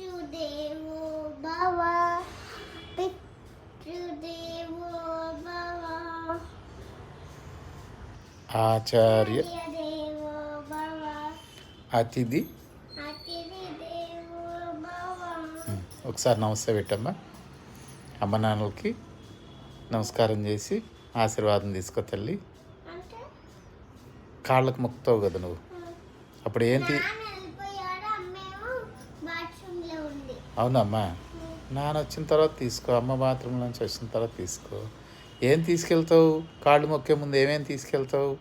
పితృదేవో భవ పితృదేవో భవ. ఆచార్య దేవో భవ. అతిథి. అతిథి దేవో భవ. ఉమ్, ఒకసారి నమస్తే పెట్టమ్మా. అమ్మ నాన్నలకి నమస్కారం చేసి ఆశీర్వాదం తీసుకో తల్లి. కాళ్ళకు మొక్కుతావు కదా నువ్వు. అప్పుడు ఏంటి నాన్న వెళ్ళిపోయాడు అమ్మేమో బాత్రూంలో ఉంది అవునమ్మా. నాన్న వచ్చిన తర్వాత తీసుకో అమ్మ బాత్రూమ్ నుంచి వచ్చిన తర్వాత తీసుకో. ఏం తీసుకెళ్తావు? కాళ్ళు మొక్కే ముందు ఏమేమి తీసుకెళ్తావు?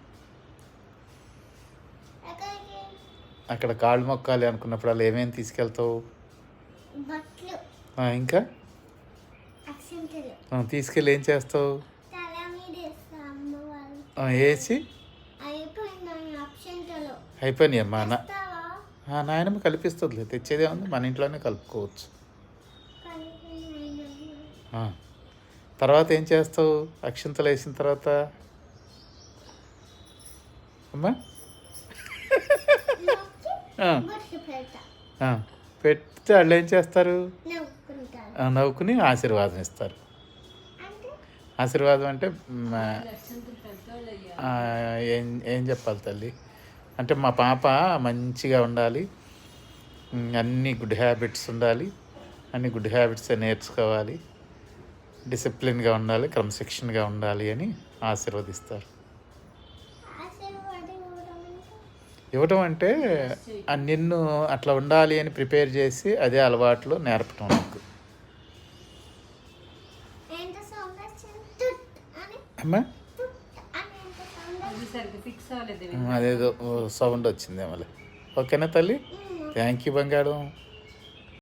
అక్కడ కాళ్ళు మొక్కాలి అనుకున్నప్పుడు అలా ఏమేమి తీసుకెళ్తావు? ఇంకా? తీసుకెళ్ళి ఏం చేస్తావు? వేసి అయిపోయినాయి అమ్మా నాయనమ్మ కల్పిస్తుంది తెచ్చేదే ఉంది మన ఇంట్లోనే కలుపుకోవచ్చు. తర్వాత ఏం చేస్తావు? అక్షింతలు వేసిన తర్వాత? అమ్మా? పెడతా. పెడితే వాళ్ళు ఏం చేస్తారు? నవ్వుకుని ఆశీర్వాదం ఇస్తారు. ఆశీర్వాదం అంటే ఏం ఏం చెప్పాలి తల్లి? అంటే మా పాప మంచిగా ఉండాలి. అన్ని గుడ్ హ్యాబిట్స్ ఉండాలి. అన్ని గుడ్ హ్యాబిట్స్ నేర్చుకోవాలి. డిసిప్లిన్గా ఉండాలి క్రమశిక్షణగా ఉండాలి అని ఆశీర్వదిస్తారు. ఇవ్వటం అంటే నిన్ను అట్లా ఉండాలి అని ప్రిపేర్ చేసి అదే అలవాట్లు నేర్పటం నాకు. అమ్మా? అదేదో సౌండ్ వచ్చింది మళ్ళీ ఓకేనా తల్లి? థ్యాంక్ యూ బంగారం.